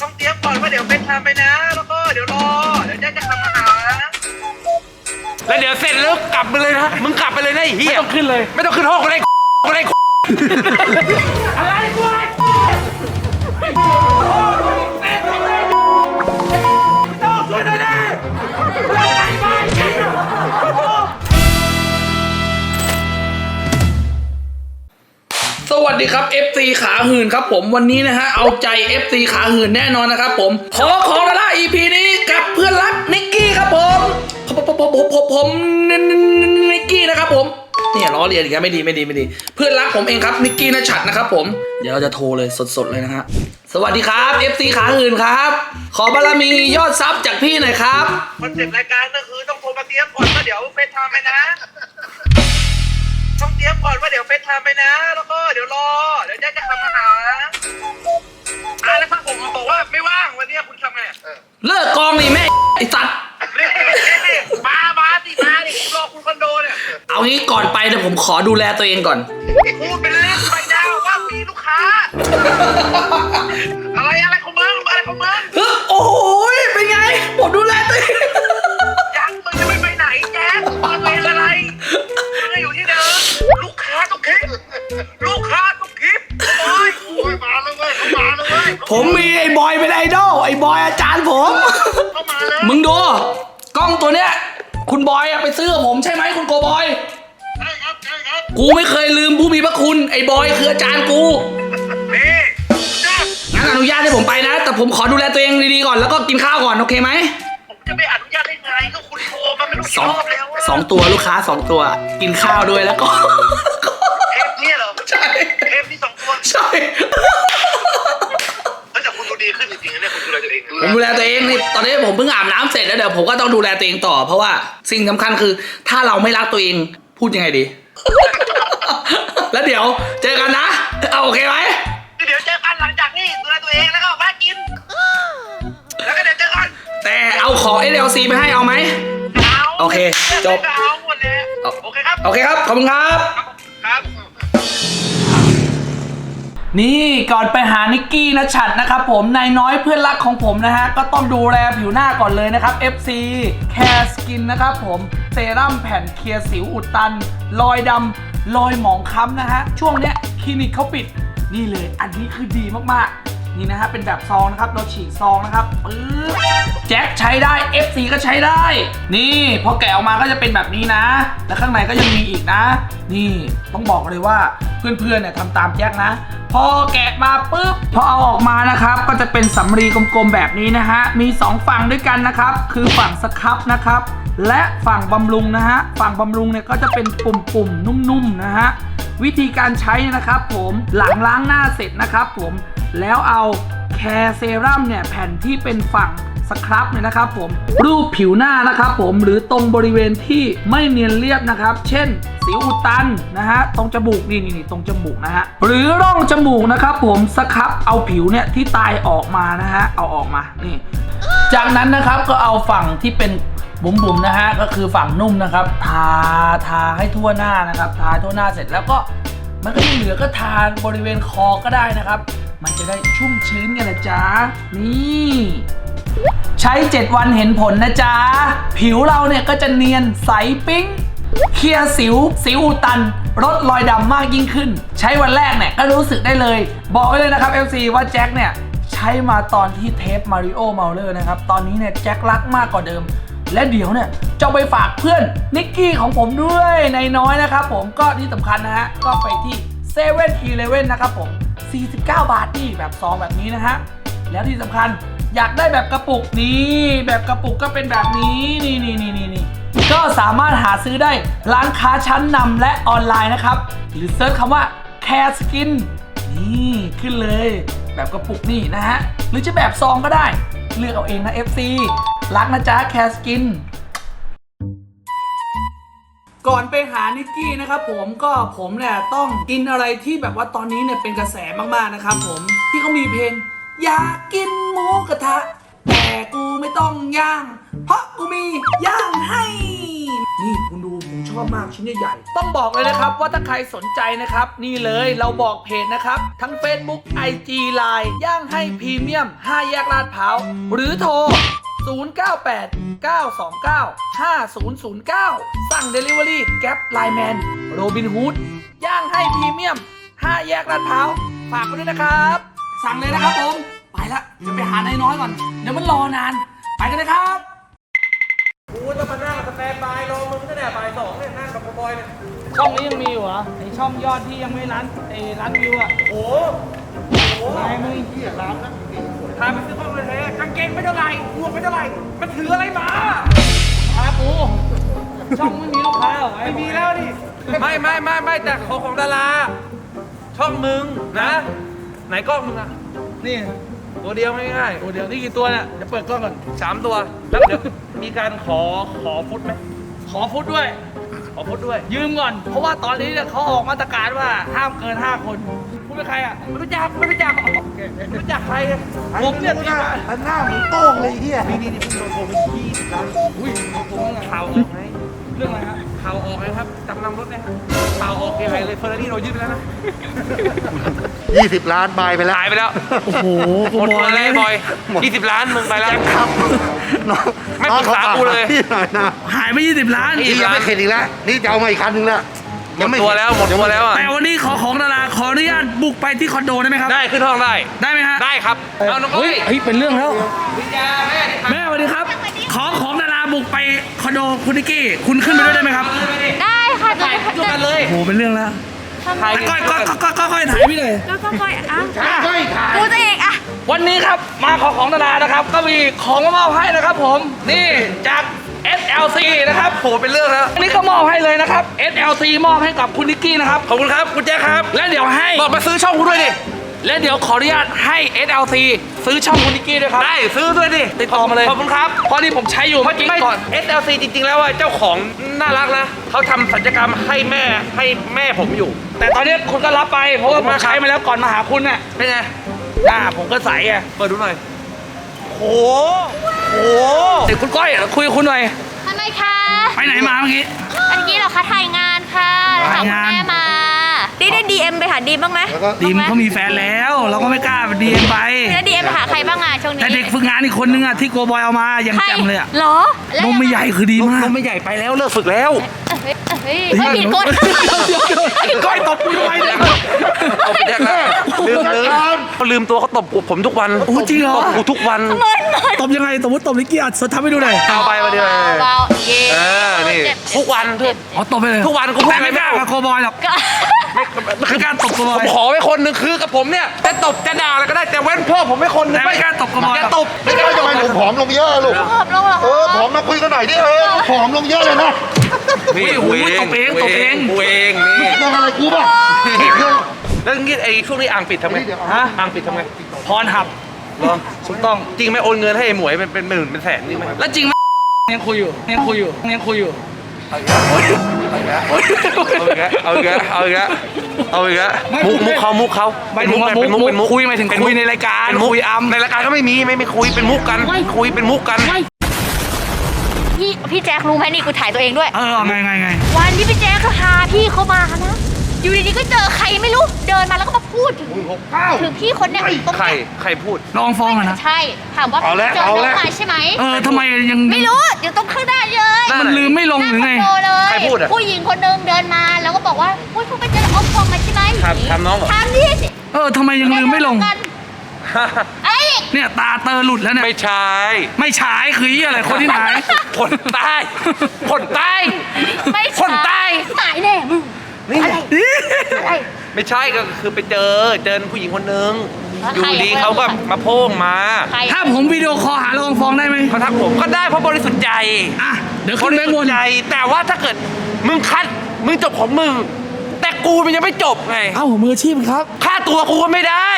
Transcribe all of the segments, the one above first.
ต้องเตรียมก่อนว่าเดี๋ยวเป็นทำไปนะ แล้วก็เดี๋ยวรอ เดี๋ยวแจ๊คจะทำอาหารแล้วเดี๋ยวเสร็จแล้วกลับไปเลยนะมึงกลับไปเลยนะไอ้เหี้ยไม่ต้องขึ้นเลย ไม่ต้องขึ้นห้องกูเลยกูเลยอะไรกู วัสดีครับ FC ขาหื่นครับผมวันนี้นะฮะเอาใจ FC ขาหื่นแน่นอนนะครับผมขอขอละละ EP นี้กับเพื่อนรักนิกกี้ครับผมผมผมผมผมนิกกี้นะครับผมเนี่ยล้อเลียนอีกแล้วไม่ดีไม่ดีไม่ดี เพื่อนรักผมเองครับนิกกี้นชัดนะครับผมเดี๋ยวเราจะโทรเลยสดๆเลยนะฮะสวัสดีครับ FC ขาหื่นครับ ขอบารมียอดซับจากพี่หน่อยครับคอนเซ็ปต์รายการก็คือต้องโทรมาเตรียมก่อนว่าเดี๋ยวเป็นทำไปนะ ต้องเตรียมก่อนว่าเดี๋ยวเป็นทำไปนะ แล้วก็เดี๋ยวรอ เดี๋ยวแจ๊คจะทำอาหารอะแล้วถ้าผมบอกว่าไม่ว่างวันนี้คุณทำไงเลิกกองนี่แม่ไอ้สัตว์นี่นี่มามาสิมาดิผมรอคุณคอนโดเนี่ยเอางี้ก่อนไปเดี๋ยวผมขอดูแลตัวเองก่อน พูดเป็นเล่นไปดาวว่ามีลูกค้า อะไรอะไรของมึงอะไรของมึง เฮ้ยโอ้โหเป็นไง ผมดูแลตัวเองยัง ผมมีไอ้บอยเป็นไอดอลไอ้บอยอาจารย์ผม เขามาแล้วมึงดู กล้องตัวเนี้ย คุณบอยอะไปซื้อกับผมใช่ไหมคุณโกบอย ใช่ครับใช่ครับกูไม่เคยลืมผู้มีพระคุณ ไอ้บอยคืออาจารย์กูนี่จ้างั้นอนุญาตให้ผมไปนะ แต่ผมขอดูแลตัวเองดีๆก่อนแล้วก็กินข้าวก่อนโอเคไหมผมจะไม่อนุญาตได้ไงก็คุณโทรมาไม่รู้สกี่องรอบแล้วอะสองตัวลูกค้าสองตัว กินข้าวด้วยแล้วก็ เทปเนี่ยเหรอใช่ เทปที่สองตัวใช่เฮ้ยแต่คุณ ดูดีขึ้นจริงๆนะเนี่ยคุณดูแลตัวเองผมดูแลตัวเองนี่ตอนนี้ผมเพิ่งอาบน้ำเสร็จแล้วเดี๋ยวผมก็ต้องดูแลตัวเองต่อ เพราะว่าสิ่งสำคัญคือ ถ้าเราไม่รักตัวเองพูดยังไงดี แล้วเดี๋ยวเจอกันนะ เอาโอเคไหม เดี๋ยวเจอกันหลังจากนี้ดูแลตัวเองแล้วก็แวะกิน แล้วก็เดี๋ยวเจอกันแต่เอาของ SLC ไปให้เอาไหม เอาโอเคจบ เอาหมดเลยโอเคครับ โอเคครับ ขอบคุณครับครับ นี่ก่อนไปหานิกกี้นะฉัดนะครับผมนายน้อยเพื่อนรักของผมนะฮะ ก็ต้องดูแลผิวหน้าก่อนเลยนะครับ FC Care Skin นะครับผมเซรั่มแผ่นเคลียร์สิวอุดตัน รอยดำรอยหมองคล้ำนะฮะ ช่วงเนี้ยคลินิกเขาปิด นี่เลยอันนี้คือดีมากๆ นี่นะฮะ เป็นแบบซองนะครับ เราฉีกซองนะครับปึ๊บแจ็คใช้ได้ FC ก็ใช้ได้ นี่พอแกะออกมาก็จะเป็นแบบนี้นะ แล้วข้างในก็ยังมีอีกนะ นี่ต้องบอกเลยว่า เพื่อนๆเนี่ยทำตามแจ็คนะ พอแกะมาปุ๊บพอเอาออกมานะครับก็จะเป็นสำลีกลมๆแบบนี้นะฮะมี2ฝั่งด้วยกันนะครับ คือฝั่งสครับนะครับ และฝั่งบำรุงนะฮะฝั่งบำรุงเนี่ยก็จะเป็นปุ่มๆนุ่มๆนะฮะวิธีการใช้นะครับ ผมหลังล้างหน้าเสร็จนะครับ ผมแล้วเอาแคร์เซรั่มเนี่ยแผ่นที่เป็นฝั่ง สครับเนี่ยนะครับผมรูปผิวหน้านะครับผมหรือตรงบริเวณที่ไม่เนียนเรียบนะครับ เช่นสิวอุดตันนะฮะตรงจมูกนี่นี่ตรงจมูกนะฮะหรือร่องจมูกนะครับผมสครับเอาผิวเนี่ยที่ตายออกมานะฮะเอาออกมานี่จากนั้นนะครับก็เอาฝั่งที่เป็นบุ๋มๆนะฮะก็คือฝั่งนุ่มนะครับ ทาทาให้ทั่วหน้านะครับ ทาทั่วหน้าเสร็จแล้วก็มันก็ยังเหลือก็ทาบริเวณคอก็ได้นะครับ มันจะได้ชุ่มชื้นกันนะจ๊ะนี่ ใช้ 7 วันเห็นผลนะจ๊ะ ผิวเราเนี่ยก็จะเนียนใสปิ๊งเคลียร์สิว สิวอุดตันลดรอยดำมากยิ่งขึ้น ใช้วันแรกเนี่ยก็รู้สึกได้เลย บอกไว้เลยนะครับ FC ว่าแจ็คเนี่ย ใช้มาตอนที่เทปมาริโอเมาเลอร์นะครับ ตอนนี้เนี่ยแจ็ครักมากกว่าเดิม และเดี๋ยวเนี่ยจะไปฝากเพื่อนนิกกี้ของผมด้วยในน้อยนะครับผมก็ที่สำคัญนะฮะก็ไปที่เซเว่นอีเลเว่นนะครับผม49 บาทนี่แบบซองแบบนี้นะฮะแล้วที่สำคัญ อยากได้แบบกระปุกนี้แบบกระปุกก็เป็นแบบนี้นี่นี่นี่นี่นี่ก็สามารถหาซื้อได้ร้านค้าชั้นนำและออนไลน์นะครับ หรือเซิร์ชคำว่า Care Skin นี่ขึ้นเลย แบบกระปุกนี่นะฮะ หรือจะแบบซองก็ได้ เลือกเอาเองนะ FC รักนะจ๊ะ Care Skin ก่อนไปหานิกกี้นะครับผมก็ผมเนี่ยต้องกินอะไรที่แบบว่าตอนนี้เนี่ยเป็นกระแสมากๆนะครับผมที่เขามีเพลง อยากกินหมูกระทะ แต่กูไม่ต้องย่าง เพราะกูมีย่างให้ นี่คุณดูผมชอบมากชิ้นใหญ่ๆต้องบอกเลยนะครับว่าถ้าใครสนใจนะครับ นี่เลยเราบอกเพจนะครับ ทั้ง Facebook IG Line ย่างให้พรีเมียม5แยกลาดพร้าวหรือโทร 098 929 5009 สั่ง Delivery แก๊ปไลแมนโรบินฮูดย่างให้พรีเมียม 5 แยกลาดพร้าวฝากไว้ด้วยนะครับ สั่งเลยนะครับผม ไปละเดี๋ยวไปหานายน้อยก่อน เดี๋ยวมันรอนาน ไปกันเลยครับ กูต้องมานั่งสแตนบายรอมึงตั้งแต่บ่ายสองเนี่ยนั่งกับบอยเนี่ยช่องนี้ยังมีอยู่เหรอไอช่องยอดที่ยังไม่ร้านไอร้านวิวอะโอ้โหนายมึงเหี้ยร้านนะพาไปซื้อของเลยแท้กางเกงไม่เท่าไหร่หมวกไม่เท่าไหร่ มันถืออะไรมา พากูช่องไม่มีลูกค้าเหรอไม่มีแล้วดิ ไม่ไม่ไม่ไม่แต่ของของดารา ช่องมึงนะไห นกล้องมึงอะนี่ตัวเดียวไม่ง่ายโอ้เดี๋ยวนี่กี่ตัวเนี่ยเดี๋ยวเปิดกล้องก่อนสามตัวแล้วเดี๋ยวมีการขอขอฟุตไหมขอฟุตด้วย ขอฟุตด้วย ยืมก่อน เพราะว่าตอนนี้เนี่ยเขาออกมาตรการว่าห้ามเกิน5คนพูดเป็นใครอะไม่รู้จักไม่รู้จักไม่รู้จักใครอะผมเนี่ยที่มาอันหน้าเหมือนโต้งเลยไอ้เฮียนี่นี่นี่พี่โดนโกงไปยี่สิบล้านอุ้ยผมว่าไงข่าวออกไงเรื่องอะไรฮะข่าวออกไงครับจำนำรถนะครับ ข่าวออกยังไงเลยเฟอร์รารี่เรายึดไปแล้วนะยี่สิบล้านบายไปแล้ว หายไปแล้วโอ้โหหมดตัวเลยบอยยี่สิบล้านมึงไปแล้ว ครับน้องไม่ปรึกษากูเลย พี่หน่อยนะหายไป 20 ล้านยี่นี่สิบยังล้านไม่เข็ดอีกแล้ว นี่จะเอามาอีกคันนึงแล้วหมดตัวแล้วหมดตัวแล้วอะแต่วันนี้ขอของดาราขออนุญาตบุกไปที่คอนโดได้ไหมครับ ได้ขึ้นห้องได้ ได้ไหมฮะ ได้ครับ เอาน้องเฮ้เอ้ยยเฮ้ยเป็นเรื่องแล้ววิญญาแม่ดิครับแม่สวัสดีครับ ขอของดาราบุกไปคอนโดคุณนิกกี้ คุณขึ้นไปด้วยได้ไหมครับ ได้ค่ะจะ ถ่ายรูปกันเลยโอ้โหเป็นเรื่องแล้วถ่ายก้อยก้อยก้อยก้อยก้อยถ่ายพี่เลยแล้วก็ค่อยอะใช่ถ่ายกูจะเองอะวันนี้ครับมาขอของดารานะครับ ก็มีของมามอบให้นะครับ ผมนี่จาก SLC นะครับโหเป็นเรื่องแล้วอันนี้ก็มอบให้เลยนะครับ SLC มอบให้กับคุณนิกกี้นะครับขอบคุณครับคุณแจ๊คครับ และเดี๋ยวให้บอกมาซื้อช่องกูด้วยดิ และเดี๋ยวขออนุญาตให้ SLC ซื้อช่องคุณนิกกี้ด้วยครับ ได้ซื้อด้วยดิติดต่อมาเลยขอบคุณครับเพราะนี่ผมใช้อยู่เมื่อกี้ไม่ก่อน SLC จริง ๆ แล้วว่าเจ้าของน่ารักนะเขาทำสัญญกรรมให้แม่ให้แม่ผมอยู่ แต่ตอนนี้คุณก็รับไปเพราะว่าผมใช้มาแล้วก่อนมาหาคุณน่ะเป็นไงหน้าผมก็ใสอะเปิดดูหน่อยโหโหเดี๋ยวคุณก้อยคุยกับคุณหน่อยทำไมคะ ไปไหนมาเมื่อกี้ อันนี้เหรอคะถ่ายงานค่ะแล้วถามถ่ายงานคุณแม่มาได้ได้ดีเอ็มไปหาดีมบ้างไหมแล้วก็ดีมเขามีแฟนแล้ว เราก็ไม่กล้าไปดีเอ็มไปแล้วดีเอ็มไปหาใครบ้างอะช่วงนี้แต่เด็กฝึกงานอีกคนนึงอะที่โกบอยเอามายังใครแจ่มเลยอะเหรอแล้วนมไม่ใหญ่คือดีมากนมไม่ใหญ่ไปแล้วเลิกฝึกแล้วเฮ้ยเฮ้ยเฮ้ยผิดกฎก้อยตบกูทำไมเนี่ยเอาไปแจ๊คแล้วลืมลืมเขาลืมตัวเขาตบผมทุกวันโอ้จริงเหรอตบกูทุกวันเหมือนเหมือนตบยังไงสมมติตบนิกกี้อะสดทำให้ดูหน่อยเอาไปมาเดียวเบาๆเย่เออนี่เจ็บทุกวันทุกอ๋อตบไปเลยทุกวันกูพูดแต่อะไรไม่ไม่กล้าออกกับโกบอยหรอกก็ ไม่กล้าตบโกบผอยมขอไว้คนหนึ่งคือกับผมเนี่ยจะตบจะด่าอะไรก็ได้แต่เว้นพ่อผมไม่คนหนึงแต่ไม่กล้าตบกระบอกอย่าตบไม่ได้ทำไมหนูผอมลงเยอะลูกขอบลงเหรอเออผอมมาคุยกันหน่อยดิเออผอมลงเยอะเลยนะนี่โอ้โหตบเองตบเอง กูเองนี่เรื่องอะไรกูป่ะแล้วงี้ไอ้ช่วงนี้อ่างปิดทำไงเดี๋ยวฮะ อ่างปิดทำไงพรหับเหรอถูกต้อง จริงไหมโอนเงินให้ไอ้หมวยเป็นเป็นหมื่นเป็นแสนจริงไหมแล้วจริงไหมยังคุยอยู่ยังคุยอยู่ยังคุยอยู่ เอาอีกแล้วเอาอีกแล้วเอาอีกแล้วเอาอีกแล้วไม่มุกไม่มุกเขามุกเขาหมายถึงว่าเป็นมุกมุกเป็นมุกคุยหมายถึงเป็นคุมุยกในรายการเป็นมุกคุยอัมในรายการก็ไม่มีไม่ไม่คุยเป็นมุกกันคุยเป็นมุกกันพี่พี่แจ๊ครู้ไหมนี่กูถ่ายตัวเองด้วยเออไงไงไงวันที่พี่แจ๊คก็พาพี่เขามานะ อยู่ดีๆก็เจอใครไม่รู้เดินมาแล้วก็มาพูดถึงถึงพี่คนเนี้ยตรงใครเนี้ยใครพูด ลองฟ้องอะนะใช่ถามว่าเอาแล้วเจอเอาน้แล้องวมาใช่ไหมเออทำไมยังไม่รู้อยู่ตรงข้างหน้าเลยนั่นมันลืมไม่ลงหรือไง น้าคอนโดเลยใครพูดอะผู้หญิงคนหนึงเดินมาแล้วก็บอกว่าอุ้ยคุณไปเจอออฟฟองมาใช่ไหมครับถามน้องเหรอถามดิสิเออทำไมยังลืมไม่ลง กันอะไรอีกเนี่ยตาเตอหลุดแล้วเนี่ยไม่ใช่ ไม่ฉายคือเหี้ยอะไรคนที่ไหน คนใต้ คนใต้ ไม่คนใต้ ตายแน่มึง นี่อะไรอะไร ไม่ใช่ก็คือไปเจอเจอผู้หญิงคนนึงแล้วอยู่ใครอะดีคนละเขาก็คนมาโพ่งมาใครถ้าผมวิดีโอคอลหาลองฟ้องได้ไหมเขาทักผมก็ได้เพราะบริสุทธิ์ใจอะเดี๋ยวบขึ้นริแบงสุค์ทวนธิ์ใจแต่ว่าถ้าเกิดมึงคัดมึงจบของมึง แต่กูมันยังไม่จบไงเอ้ามืออาชีพครับ ค่าตัวกูก็ไม่ได้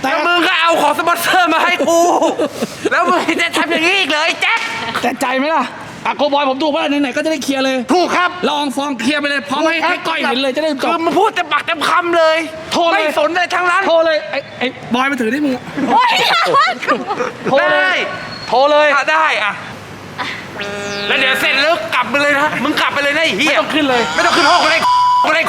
แต่ แต่มึงก็เอาของสปอนเซอร์มาให้กู แล้วมึงจะทำอย่างนี้อีกเลยแจ็คแต่ใจไหมล่ะ อะโกบอยผมถูกป่ะไหนๆก็จะได้เคลียร์เลยถูกครับ ลองฟ้องเคลียร์ไปเลยพร้อมให้ให้ก้อยเห็นเลยจะได้จคืบอมึงพูดแต่ปากเต็มคำเลย โทรเลย ไม่สนอะไรทั้งนั้น โทรเลยไอ้ไอ้บอยมาถือที่มือโอ๊ยโทรเลได้ยโทรเลยอะได้อะแล้วเดี๋ยวเสร็จแล้วกลับไปเลยนะมึงกลับไปเลยนะไอ้เหี้ยไม่ต้องขึ้นเลย ไม่ต้องขึ้นห้องกูได้กูได้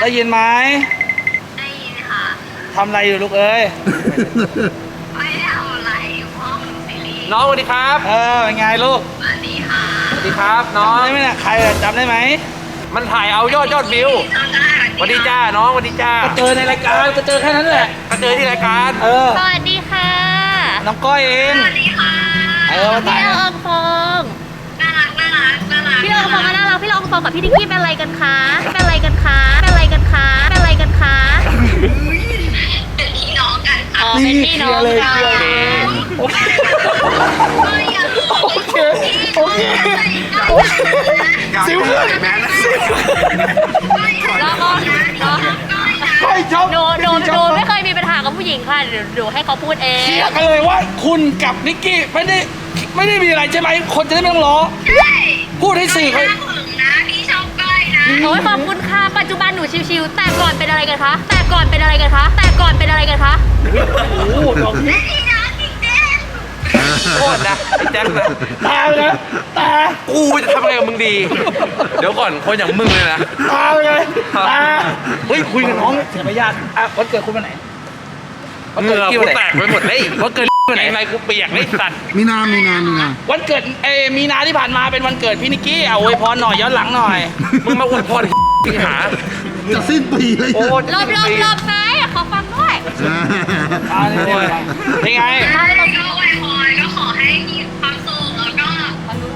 ได้ยินไหมได้ยินค่ะ ทำอะไรอยู่ลูกเอ้ย ไม่ได้ทำอะไรอยู่ห้องซีรีส์น้องสวัสดีครับ เออเป็นไงลูกสวัสดีค่ะสวัสดีครับน้อง จำได้ไหมเนี่ยใครอะจำได้ไหมมันถ่ายเอายอดยอดวิวจำได้สวัสดีจ้าน้องสวัสดีจ้าก็เจอในรายการก็เจอแค่นั้นแหละ มาเจอที่รายการ เออ สวัสดีค่ะน้องก้อยเอง สวัสดีค่ะเออมาถ่ายพี่ละอองฟองน่ารักน่ารักน่ารักพี่ละอองฟองก็น่ารักพี่ละอองฟองกับพี่นิกกี้เป็นอะไรกันคะเป็นอะไรกันคะเป็นอะไรกันคะ เป็นพี่น้องกันโอเคไม่อยากโอเค โอเคซิวเพื่อนแม่นะซิวแล้วก็เนาะก้อยชอบหนูหนูหนูไม่เคยมีปัญหากับผู้หญิงค่ะเดี๋ยวหนูให้เขาพูดเอเคลีงยร์กันเลยว่าคุณกับนิกกี้ไม่ได้ไม่ได้มีอะไรใช่ไหมคนจะได้ไม่ต้องล้อใช่พูดให้สื่อเขาน่าหึงนะพี่ชอบก้อยนะโอ้ยขอบคุณค่ะ ปัจจุบันหนูชิวๆแต่ก่อนเป็นอะไรกันคะ แต่ก่อนเป็นอะไรกันคะ แต่ก่อนเป็นอะไรกันคะ โอ้โหดอกนี้พี่น้องจริงโทษนะไอ้แจ็คนะตาเลยตากูจะทำอะไรกับมึงดี เดี๋ยวก่อนคนอย่างมึงเลยนะตาเลยตาเฮ้ยคุยกับน้องเสียมารยาทอะวันเกิดคุณวันไหนเหงื่อกูแตกไปหมดเลยว่าเกินไหนไรกูเปียกไอ้สัตว์มีนา มีนา มีนา วันเกิดเอมีนาที่ผ่านมาเป็นวันเกิดพี่นิกกี้เอาอวยพรหน่อยย้อนหลังหน่อย มึงมาอวยพรที่หาจะสิ้นปีเลยโอ้รอบรอบรอบหนข อฟังด้วยอ่านี่นี่เป็นไงๆก็ไวยพรก็ขอให้มีความสุขแล้วก็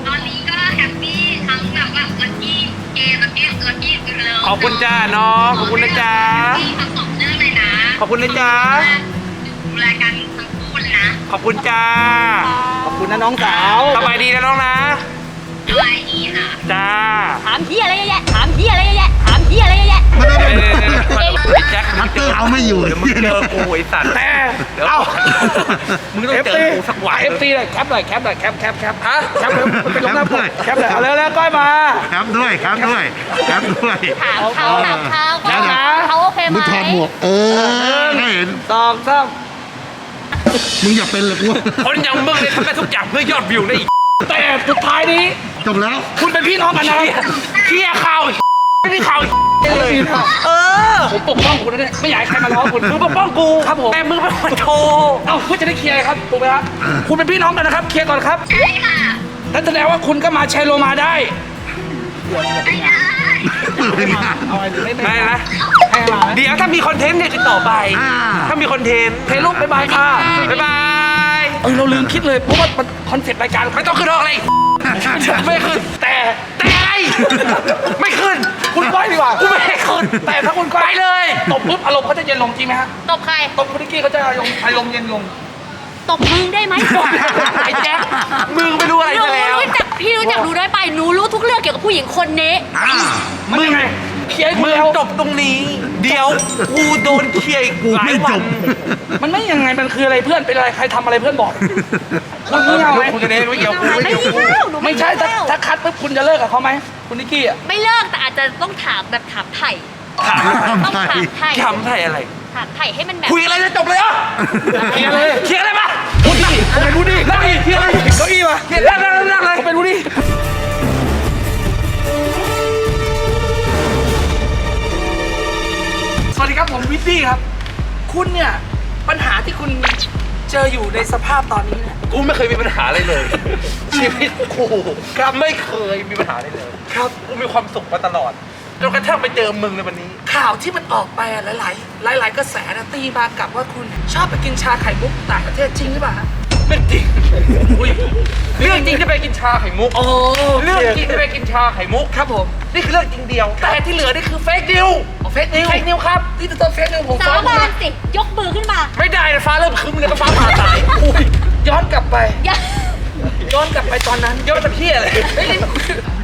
ตอนนี้ก็แฮปปี้ทั้งแบบว่าลัคกี้เกมลัคกี้ลัคกี้เลยขอบคุณจ้าน้องขอบคุณนะจ๊ะที่ทั้งสองเรื่องเลยนะขอบคุณนะจ๊ะ ดูรายการทั้งคู่เลยนะขอบคุณจ้า ขอบคุณนะน้องสาวสบายดีนะน้องนะด้วยดีค่ะ จ้า ถามพี่อะไรเยอะแยะถามพี่อะไรเยอะแยะ ถามพี่อะไรเยอะแยะไม่ได้เดี๋ยวไม่เดี๋ยวได้ ไอ้แจ็คพัตเตอร์เอาไม่อยู่ เดี๋ยวมึงเจอกูไอ้สัตว์แต่เดี๋ยวเอ้า มึงต้องเจอกูสักวันเอฟซีเลยแคปหน่อยแคปหน่อยแคปแคปแคปฮะแคปเลยมันเป็นลงหน้าปกแคปเลยเอาเร็วๆก้อยมา ครับด้วยครับด้วยครับด้วย ถามเขาถามเขาเดี๋ยวนะ เขาโอเคไหมมึงถอดหมวกเออให้เห็นสองสามมึงอย่าเป็นเลยกูว่าคนอย่างมึงเนี่ยทำได้ทุกอย่างเพื่อยอดวิวได้อีกแต่สุดท้ายนี้จบแล้ว คุณเป็นพี่น้องกันนะเที่ยข่าวไม่มีข่าวเลยเออผมปกป้องคุณนะเนี่ยไม่อยากให้ใครมาล้อคุณมึงปกป้องกูครับผมแต่มึงเป็นคนโชเอ้าเพื่อจะได้เคลียร์ครับถูกไหมครับคุณเป็นพี่น้องกันนะครับ เคลียร์ก่อนครับใช่ค่ะนั่นแสดงว่าคุณก็มาแชร์โลมาได้ไม่ได้เอาไงไม่ไม่ได้นะให้มาไหมเดี๋ยวถ้ามีคอนเทนต์เนี่ยติดต่อไปอ่าถ้ามีคอนเทนต์เพลลูกบ๊ายบายค่ะบ๊ายบายเออเราลืมคิดเลยเพราะว่ามันคอนเซ็ปต์รายการไม่ต้องขึ้นห้องเลย ไม่ขึ้นแต่แต่อะไรไม่ขึ้น คุณก้อยดีกว่ากูไม่ให้ขึ้นแต่ถ้าคุณก้อยไปเลยตบปุ๊บอารมณ์เขาจะเย็นลงจริงไหมฮะตบใคร ตบคุณนิกกี้เขาจะอารมณ์อารมณ์เย็นลง ตบมึงได้ไหมไอ้แจ๊คมึงไปดูอะไรหนูมาแล้วรู้จักพี่รู้จักหนูได้ไปหนูรู้ทุกเรื่องเกี่ยวกับผู้หญิงคนนี้มันยังไง เคลียร์ให้คุมึณงแล้วจบตรงนี้ เดี๋ยวกูโดนเคลียร์อีกกูหลาไม่ยวัจนบมันไม่ยังไงมันคืออะไรเพื่อนเป็นอะไรใครทำอะไรเพื่อนบอกคุณนี่เอาไหมคุยกันเองไม่เกี่ยวกูไม่ไม่เกี่ยวกูเล่าหนูไม่ใช่ถ้าเล่าถ้าคัดปุ๊บคุณจะเลิกกับเขาไหมคุณนิกกี้อะไม่เลิกแต่อาจจะต้องถามแบบถามไถ่ถามต้องถามไถ่ทำไทยอะไร ถามไถ่ให้มันแบบคุยอะไรจะจบเลยเหรอเคลียร์เลยเคลียร์อะไรมาพูดดิผมเป็นรู้ดินั่งดิเคลียร์เลยเก้าอี้มาเคลียร์นั่งนั่งนั่งเลยผมเป็นรู้ดิส วัสดีครับผมวิตตี้ครับ คุณเนี่ย ปัญหาที่คุณเจออยู่ในสภาพตอนนี้เนี่ยกูไม่เคยมีปัญหาอะไรเลย ชีวิตกูครับไม่เคยมีปัญหาอะไรเลยครับกูมีความสุขมาตลอดจนกระทั่งไปเจอมึงในวันนี้ ข่าวที่มันออกไปอะหลาย ๆ หลาย ๆ กระแสนะตีมากับว่าคุณชอบไปกินชาไข่มุกต่างประเทศจริงหรือเปล่าฮะ ไม่จริงอุ๊ยเรื่องจริงที่ไปกินชาไข่มุก โอ้เรื่องจริงที่ไปกินชาไข่มุก ครับผม นี่คือเรื่องจริงเดียว แต่ที่เหลือนี่คือเฟกนิวเฟซนิวเฟกนิวครับที่ต้นเฟซนิวผมสาฟ้องบานะนสิ ยกมือขึ้นมา ไม่ได้นะฟ้าเริ่มครึ้มเลยก็ฟ้าผ่าตายอุ้ยย้อนกลับไป อย่า ย้อนกลับไปตอนนั้นยอดตะเพี้ยเลยเฮ้ย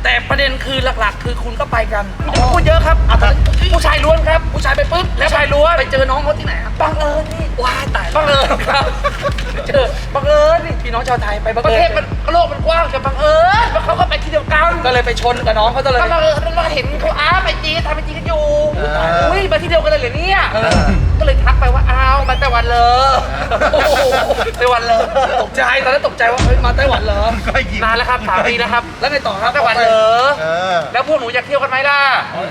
แต่ประเด็นคือหลักๆ คือคุณก็ไปกันพูดเยอะครับอะตอนนั้นผู้ชายล้วนครับ ผู้ชายไปปุ๊บผู้ชายล้วนไปเจอน้องเขาที่ไหนครับบังเอิญนี่ว้ายตายบังเอิญครับเจอบังเอิญนี่พี่น้องชาวไทยไปบังประเอิเทญศมันโลกมันกว้างแต่บังเอิญว่าเขาก็ไปที่เดียวกันก็เลยไปชนกับน้องเขาซะเลยก็เราเราเห็นเขาอ้าไปจีทำไปจีกันอยู่เอออุ้ยมาที่เดียวกันเลยเหรอเนี่ยเออก็เลยอไต้หวันเลยตก ใจตอนนั้นตกใจว่าเฮ้ยมาไต้หวันเหรอ ก็ยิงนานแล้วครับสามปีนะครับ แล้วไงต่อครับไต้หวันเหรอ เออ แล้วพวกหนูอยากเที่ยวกันไหมล่ะ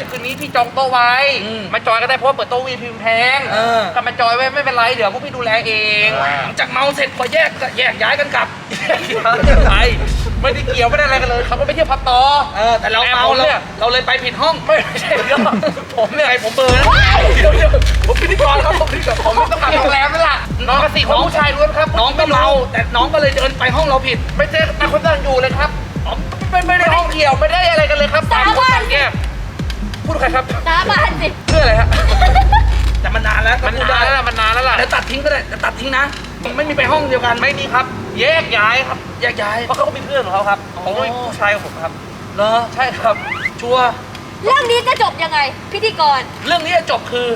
คืนนี้พี่จองโต๊ะไว้ อืมมาจอยก็ได้เพราะว่าเปิดโต๊ะวีพิมพ์แพงเออ ก็มาจอยไว้ไม่เป็นไรเดี๋ยวพวกพี่ดูแลเองหลังจากเมาเสร็จพอแยกก็แยกย้ายกันกลับไป ไม่ได้เกี่ยวไม่ได้อะไรกันเลยเขาก็ไปเที่ยวพับต่อเออแต่เราแต่เมาผมเราเนี่ยเราเลยไปผิดห้องไม่ใช่เรื่องผมเนี่ยไอ้ผมเบอร์นะเดี๋ยวเดี๋ยวผมพิธีกรครับผมพิธีกรผมไม่ต้องกลับโรงแรมนั่นแหละน้องกับสี่คนผู้ชายล้วนครับน้องก็เมาแต่น้องก็เลยเดินไปห้องเราผิด ไม่เจอต่างคนต่างอยู่เลยครับอ๋อไม่ไม่ได้ห้องเกี่ยวไม่ได้อะไรกันเลยครับต่างคนต่างแยกพูดกับใครครับตาบานสิเพื่ออะไรฮะแต่มันนานแล้วก็มันพูดนานได้แล้วล่ะมันนานแล้วล่ะเดี๋ยวตัดทิ้งก็ได้เดี๋ยวตัดทิ้งนะ ไม่มีไปห้องเดียวกันไม่มีครับ แยกย้ายครับแยกย้ายเพราะเขาก็มีเพื่อนของเขาครับผมก็มีผู้ชายของผมครับเหรอใช่ครับ ชัวร์เรื่องนี้จะจบยังไง พิธีกร เรื่องนี้จะจบคือ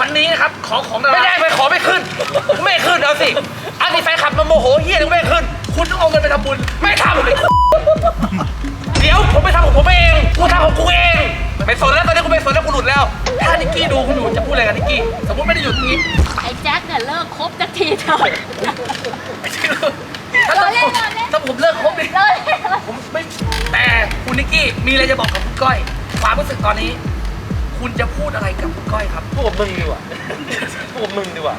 วันนี้นะครับขอของดาราไม่ได้ไปขอไม่ขึ้น ไม่ขึ้นเอาสิอันนี้แฟนคลับมาโมโหเฮียถึงไม่ขึ้น คุณต้องเอาเงินไปทำบุญไม่ทำเดี๋ยวผมไปทำของผมเองกูทำของกูเองไม่สนแล้วตอนนี้กูไม่สนแล้วกูหลุดแล้ว ถ้านิกกี้ดูคุณอยู่จะพูดอะไรกับนิกกี้ สมมติไม่ได้อยู่ตรงนี้ไอ้แจ็คเนี่ยเลิกคบสักทีเถอะ ถ้าเราเล่นเราเล่น ถ้าผมเลิกคบนี่เราเล่นผมไม่แต่คุณนิกกี้มีอะไรจะบอกกับคุณก้อยความรู้สึกตอนนี้ คุณจะพูดอะไรกับคุณก้อยครับพูดกับมึงดีกว่าพูดกับมึงดีกว่า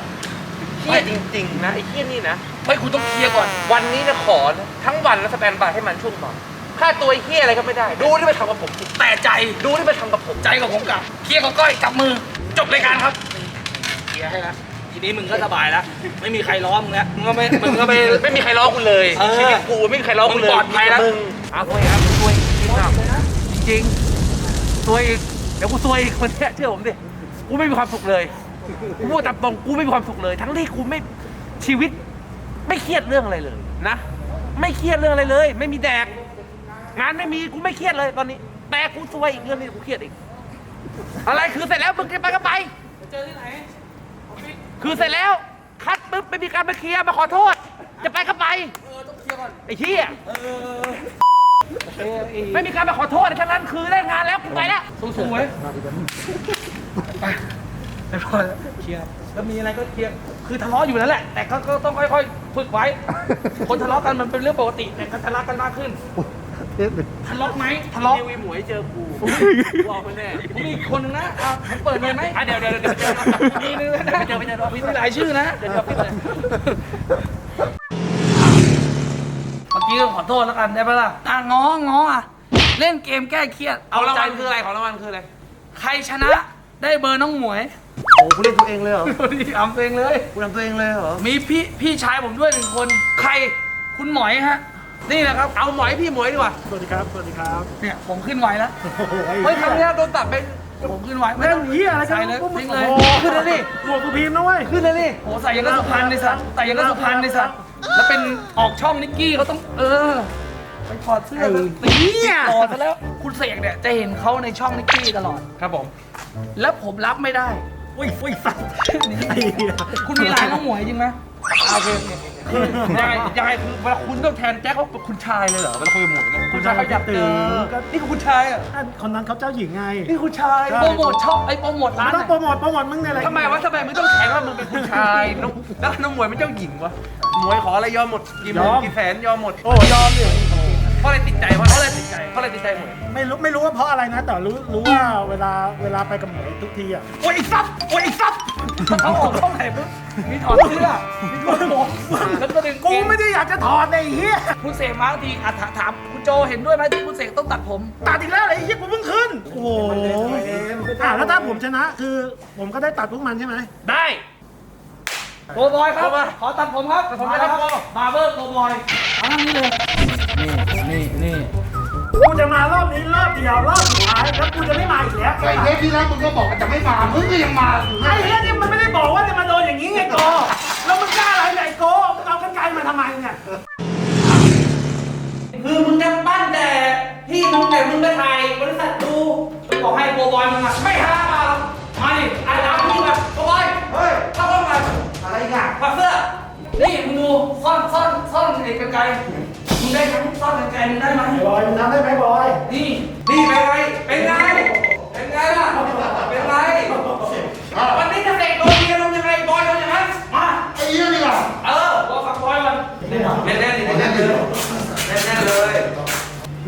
เฮียจริง ๆ นะไอ้เฮียนี่นะ ไม่คุณต้องเคลียร์ก่อน วันนี้จะขอนะทั้งวันแล้วสแตนบายให้มันช่วงบ่าย ค่าตัวไอ้เฮียอะไรก็ไม่ได้ ดูที่ไปทำกับผมสิแต่ใจดูที่ไปทำกับผม ใจกับผมกับเคลียร์กับก้อยจับมือ จบรายการครับเคลียร์ให้แล้วทีนี้มึงก็สบายแล้วไม่มีใครล้อมึงแล้วมึงก็ไม่มึงก็ไม่ ไม่มีใครล้อกูเลยเออชีวิตกูไม่มีใครล้อกูเลยมึงปลอดภัยแล้ว มึงเอาตัวเองครับตัวเองจริงครับจริงตัวอีกเดี๋ยวกูตัวอีกคนเนี้ยเชื่อผมดิกูไม่มีความสุขเลยกูพูดตามตรงกูไม่มีความสุขเลย ทั้งที่กูไม่ชีวิต ไม่เครียดเรื่องอะไรเลยนะ ไม่เครียดเรื่องอะไรเลย ไม่มีแดก งานไม่มีกูไม่เครียดเลยตอนนี้ แต่กูซวยอีกเรื่องนี้กูเครียดอีก อะไรคือเสร็จแล้วมึงจะไปก็ไป เจอที่ไหนคือเสร็จแล้วคัดปุ๊บไม่มีการมาเคลียร์มาขอโทษ จะไปก็ไปเออต้องเคลียร์ก่อนไอ้เหี้ยเออเออเออไม่มีการมาขอโทษอะไรทั้งนั้นคือได้งานแล้วกูไปแล้วสู้ๆไว้ไปไปพอแล้วเคลียร์แล้วมีอะไรก็เคลียร์คือทะเลาะอยู่แล้วแหละ แต่ก็ก็ต้องค่อยๆฝึกไว้ คนทะเลาะกันมันเป็นเรื่องปกติแต่ก็ทะเลาะกันมากขึ้น ทะเลาะไหมทะเลาะทีวีหมวยเจอกูบอกไปแน่ผมมีอีกคนนึงนะอะผมเปิดเลยไหมอะเดี๋ยวเดี๋ยวเดี๋ยวเจอมีนึงนะเจอไปเจอมีหลายชื่อนะเดี๋ยวเดี๋ยวเดี๋ยวเมื่อกี้ก็ขอโทษแล้วกันได้ปะล่ะอะง้อง้ออะเล่นเกมแก้เครียดเอารางใจวัลคืออะไรของรางวัลคืออะไรใครชนะได้เบอร์น้องหมวยโอ้คุณเล่นตัวเองเลยเหรอนี่ทำเองเลยคุณทำตัวเองเลยเหรอมีพี่พี่ชายผมด้วยหนึ่งคน ใครคุณหมอยฮะ นี่แหละครับ เอาหมอยพี่หมวยดีกว่า สวัสดีครับ สวัสดีครับ เนี่ยผมขึ้นไวแล้วโอ้โหเฮ้ยครั้งที่แล้วโดนตัดไปผมขึ้นไวไม่เรื่ต้อองงเหี้ยอะไรกันใส่เลยพวกมึทิ้งงเลยโอ้โหขึ้นเลยดิหมวกกูพิมพ์นะเว้ย ขึ้นเลยดิโอ้ใส่ยังก็สุพรรณในสัตว์ใส่ยังก็สุพรรณในสัตว์แล้วเป็นออกช่องนิกกี้เขาต้อง เออ ไปถอดเสื้อแล้วตีต่อซะแล้ว คุณเสกเนี่ยจะเห็นเขาในช่องนิกกี้ตลอด ครับผม แล้วผมรับไม่ได้ อุ้ยอุ้ยสัตว์คุณมีไลน์น้องหมวยจริงไหม โอเคคือยังไงยังไงคือเวลาคุณต้องแทนแจ็คเขาเป็นคุณชายเลยเหรอเวลาคุยกับหมวยเนี่ยคุณชายเขาอยากเจอนี่คือคุณชายอะคนนั้นเขาเจ้าหญิงไง นี่คุณชายโปรโมทชองไอ้โปรโมทร้านต้องโปรโมทโปรโมทมึงเนี่ยแหละทำไมวะทำไมมึงต้องแข่งว่ามึงเป็นผู้ชายน้องแล้วน้องหมวยเป็นเจ้าหญิงวะหมวยขออะไรยอมหมดกี่หมื่นกี่แสนยอมหมดโอ้ยอมเลยเพราะอะไรติดใจเพราะอะไรติดใจเพราะอะไรติดใจหมวยไม่รู้ไม่รู้ว่าเพราะอะไรนะ แต่รู้รู้ว่าเวลาเวลาไปกับหมวยทุกทีอะโอ้ยไอ้ซับโอ้ยไอ้ซับ เขาออกช่องไหนปุ๊บมีถอดเสื้อมีโกนหมวกแล้วก็ดึงกูไม่ได้อยากจะถอดเลยไอ้เหี้ยคุณเสกมาบางทีอะถามถามคุณโจเห็นด้วยไหมที่คุณเสกต้องตัดผม ตัดอีกแล้วเหรอไอ้เหี้ยกูเพิ่งขึ้น โอ้โหอะแล้วถ้าผมชนะคือผมก็ได้ตัดพวกมันใช่ไหมได้โกบอยครับโกบอยขอตัดผมครับตัดผมมาเลยแล้วครับบาร์เบอร์โกบอยเอาทางนี้เลยนี่นี่นี่ กูจะมารอบนี้รอบเดียวรอบสุดท้ายแล้วกูจะไม่มาอีกแล้วไอ้เทปที่แล้วมึงก็บอกว่าจะไม่มามึงก็ยังมาอยู่ไอ้เหี้ยนี่มันไม่ได้บอกว่าจะมาโดนอย่างนี้ไงโกแล้วมึงกล้าอะไรเนี่ยไอ้โกมึงเอากันไกลมาทำไมเนี่ยคือมึงจะปั้นแต่พี่มึงแต่มึงไปถ่ายบริษัทดูบอกให้โกบอยมึงอะไม่ห้ามมาหรอกมาดิอ่านตามพี่มาโกบอยเฮ้ยเข้าห้องมาอะไรกันถอดเสื้อนี่มึงดูซ่อนซ่อนซ่อนไอ้กันไกลมึ ได้ทั้งต้อนกันไกลมึงได้ไหมบอยมึำได้ไหมบอยนี่ นี่เป็นไง เป็นไง เป็นไงล่ะ เป็นไรวันนี้จะเตะโดนเดียวลงยังไงบอยลนยังไงมาไอ้เยี่ยนี่ล่ะเออบอกฝักบอยมันเล่นแน่นเล่นๆเลยเล่นแน่นเลย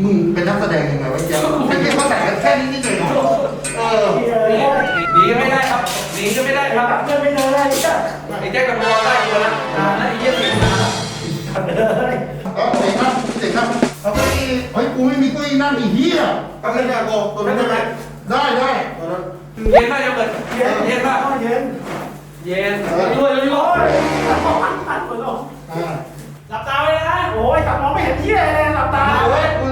มึงเป็นนักแสดงยังไงวะเจ๊ไม่ใช่เขาแต่งกันแค่นี้นิดเน่อยเออหนีไม่ได้ครับหนีก็ไม่ได้ครับเพื่อนไม่เดินได้ไอ้แจ้คกับรอได้คนละนานแล้ไอ้เยี่ยมเลย รับเอาเก้าอี้เฮ้ยกูไม่มีเก้าอี้นั่งอีเหี้ยเอาเก้าอี้โกตัวนั้นได้ไหมได้ได้ตัวนั้นเย็นมากยังเปิดเย็นเย็นมากเย็นเย็นรวยรวยรวยอ่าหลับตาไว้เลยนะโอ้ยกลับมองไม่เห็นที่เลยหลับตาเอาไว้กู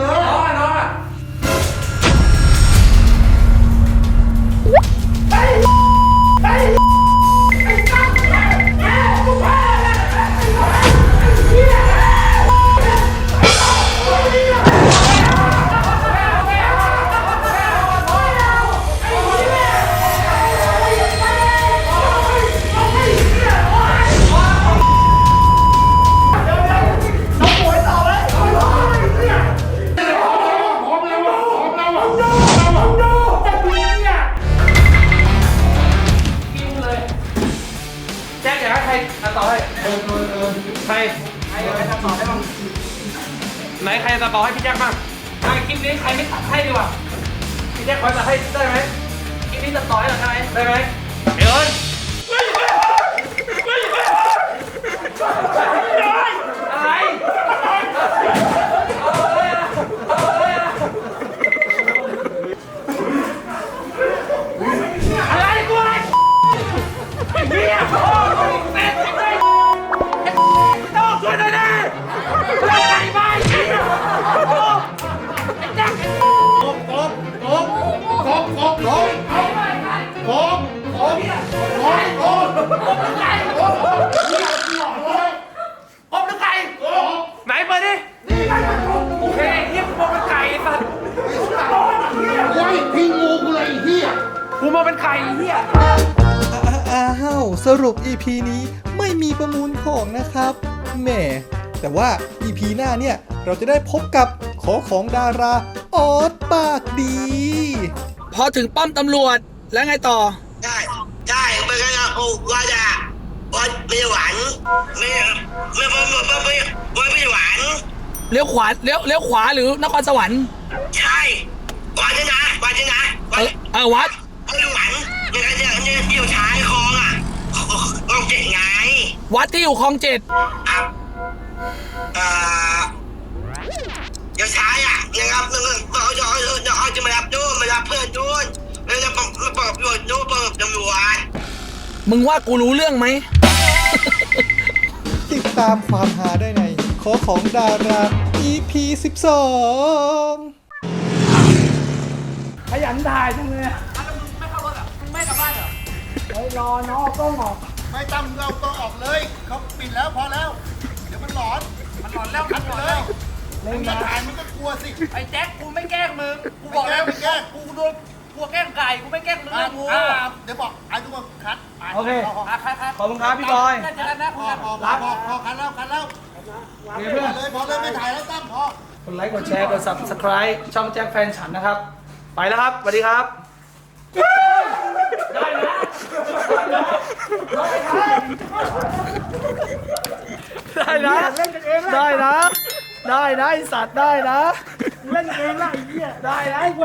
กูมาเป็นไข่เฮีย ฮาสรุป EP นี้ไม่มีประมูลของนะครับแหมแต่ว่า EP หน้าเนี่ย เราจะได้พบกับขอของดาราออสปากดี พอถึงป้อมตำรวจแล้วไงต่อ ใช่ใช่ไม่ก็จะโอว่าจะว่าไม่หวานไม่ไม่ไม่ไม่ไม่ไม่หวานเลี้ยวขวาเลี้ยวเลี้ยวขวาหรือนครสวรรค์ใช่วัดนะวัดนะวัดเออวัดไม่หวานเนี่ยเนี่ยเนี่ยเดี่ยวชาย เจ็ดไงวัดที่อยู่คลองเจ็ดครับเอ่อเดี๋ยวท้ายอะนะครับนึกว่าเขาจะเขาจะมารับดูมารับเพื่อนดูแล้วจะบอกมาบอกตำรวจดูบอกตำรวจมึงว่ากูรู้เรื่องไหม ติดตามความหาได้ในขอของดารา EP 12 ขยันถ่ายจังเลยไม่ตั้มเราต้องออก เลยเขาปิดแล้วพอแล้ว เดี๋ยวมันหลอน มันหลอนแล้วคัดไปเลยมึงจะถ่ายมึงก็กลัวสิไอ้แจ็คกูไม่แกล้งมึง กูไม่แกล้งไม่แกล้งกูโดนกลัวแกล้งไก่ กูไม่แกล้งมึงอะนะงูอะเดี๋ยวบอกไอ้ทุกคนคัดะโอเคพพอะครับครับขอบคุณครับพี่บอยน่าจะนะพอพอพอพอพอคัดแล้วคัดแล้วพอเลยพอเลยไม่ถ่ายแล้วตั้มพอกดไลค์กดแชร์กด subscribe ช่องแจ็คแฟนฉันนะครับ ไปแล้วครับสวัสดีครับ ได้นะ ได้นะ เล่นกันเองละได้นะ ได้นะไอสัตว์ได้นะ เล่นกันเองละไอ้เหี้ยได้นะไอ้โก